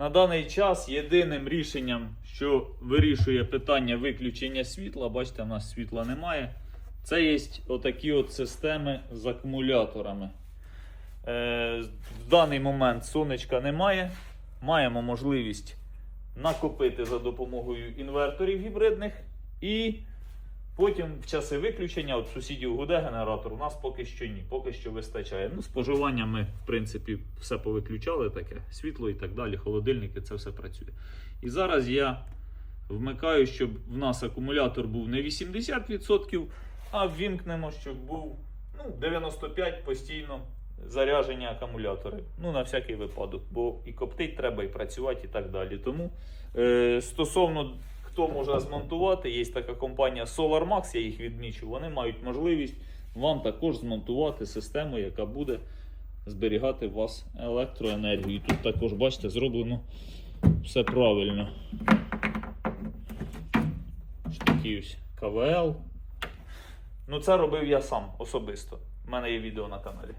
На даний час єдиним рішенням, що вирішує питання виключення світла, бачите, в нас світла немає. Це є отакі от системи з акумуляторами. Е, в даний момент сонечка немає. Маємо можливість накопити за допомогою інверторів гібридних. І потім в часи виключення от сусідів гуде генератор. У нас поки що ні, поки що вистачає. Ну, споживання ми, в принципі, все повиключали таке, світло і так далі, холодильники, це все працює. І зараз я вмикаю, щоб в нас акумулятор був не 80%, а ввімкнемо, щоб був ну, 95% постійно заряджені акумулятори. Ну, на всякий випадок, бо і коптить треба, і працювати, і так далі. Тому е, стосовно хто може змонтувати, є така компанія SolarMax, я їх відмічу. Вони мають можливість вам також змонтувати систему, яка буде зберігати у вас електроенергію. Тут також, бачите, зроблено все правильно. Такий ось КВЛ. Ну, це робив я сам особисто. У мене є відео на каналі.